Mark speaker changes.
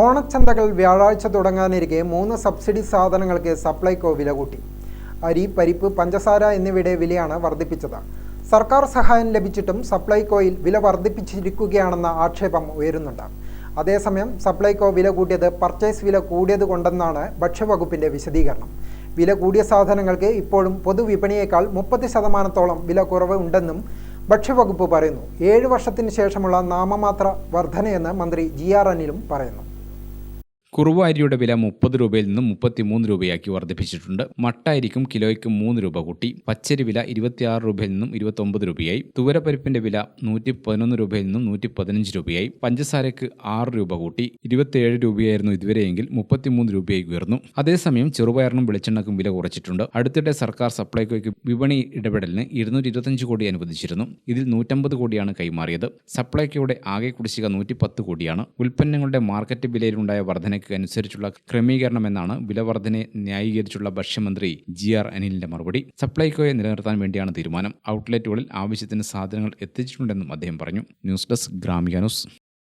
Speaker 1: ഓണച്ചന്തകൾ വ്യാഴാഴ്ച തുടങ്ങാനിരിക്കെ മൂന്ന് സബ്സിഡി സാധനങ്ങൾക്ക് സപ്ലൈകോ വില കൂട്ടി. അരി പരിപ്പ് പഞ്ചസാര എന്നിവയുടെ വിലയാണ് വർദ്ധിപ്പിച്ചത്. സർക്കാർ സഹായം ലഭിച്ചിട്ടും സപ്ലൈകോയിൽ വില വർദ്ധിപ്പിച്ചിരിക്കുകയാണെന്ന ആക്ഷേപം ഉയരുന്നുണ്ട്. അതേസമയം സപ്ലൈകോ വില കൂട്ടിയത് പർച്ചേസ് വില കൂടിയത് കൊണ്ടെന്നാണ് ഭക്ഷ്യവകുപ്പിന്റെ വിശദീകരണം. വില കൂടിയ സാധനങ്ങൾക്ക് ഇപ്പോഴും പൊതുവിപണിയേക്കാൾ മുപ്പത് ശതമാനത്തോളം വില കുറവ് ഉണ്ടെന്നും ഭക്ഷ്യവകുപ്പ് പറയുന്നു. ഏഴ് വർഷത്തിന് ശേഷമുള്ള നാമമാത്ര വർധനയെന്ന് മന്ത്രി ജി ആർ അനിലും പറയുന്നു.
Speaker 2: കുറുവ അരിയുടെ വില മുപ്പത് രൂപയിൽ നിന്നും മുപ്പത്തിമൂന്ന് രൂപയാക്കി വർദ്ധിപ്പിച്ചിട്ടുണ്ട്. മട്ട അരിക്കും കിലോയ്ക്ക് മൂന്ന് രൂപ കൂട്ടി. പച്ചരി വില ഇരുപത്തിയാറ് രൂപയിൽ നിന്നും ഇരുപത്തൊമ്പത് രൂപയായി. തുവരപ്പരിപ്പിന്റെ വില നൂറ്റി പതിനൊന്ന് രൂപയിൽ നിന്നും നൂറ്റി പതിനഞ്ച് രൂപയായി. പഞ്ചസാരയ്ക്ക് ആറ് രൂപ കൂട്ടി. ഇരുപത്തിയേഴ് രൂപയായിരുന്നു ഇതുവരെയെങ്കിൽ മുപ്പത്തിമൂന്ന് രൂപയായി ഉയർന്നു. അതേസമയം ചെറുപയറിനും വെളിച്ചെണ്ണക്കും വില കുറച്ചിട്ടുണ്ട്. അടുത്തിടെ സർക്കാർ സപ്ലൈകോയ്ക്ക് വിപണി ഇടപെടലിന് ഇരുന്നൂറ്റി ഇരുപത്തഞ്ച് കോടി അനുവദിച്ചിരുന്നു. ഇതിൽ നൂറ്റമ്പത് കോടിയാണ് കൈമാറിയത്. സപ്ലൈകോയുടെ ആകെ കുടിശ്ശിക നൂറ്റി പത്ത് കോടിയാണ്. ഉൽപ്പന്നങ്ങളുടെ മാർക്കറ്റ് വിലയിലുണ്ടായ വർധനയ്ക്ക് അനുസരിച്ചുള്ള ക്രമീകരണമെന്നാണ് എന്നാണ് വർധനയെ ന്യായീകരിച്ചുള്ള ഭക്ഷ്യമന്ത്രി ജി ആർ അനിലിന്റെ മറുപടി. സപ്ലൈകോയെ നിലനിർത്താൻ വേണ്ടിയാണ് തീരുമാനം. ഔട്ട്ലെറ്റുകളിൽ ആവശ്യത്തിന് സാധനങ്ങൾ എത്തിച്ചിട്ടുണ്ടെന്നും അദ്ദേഹം പറഞ്ഞു. News desk Gramika news.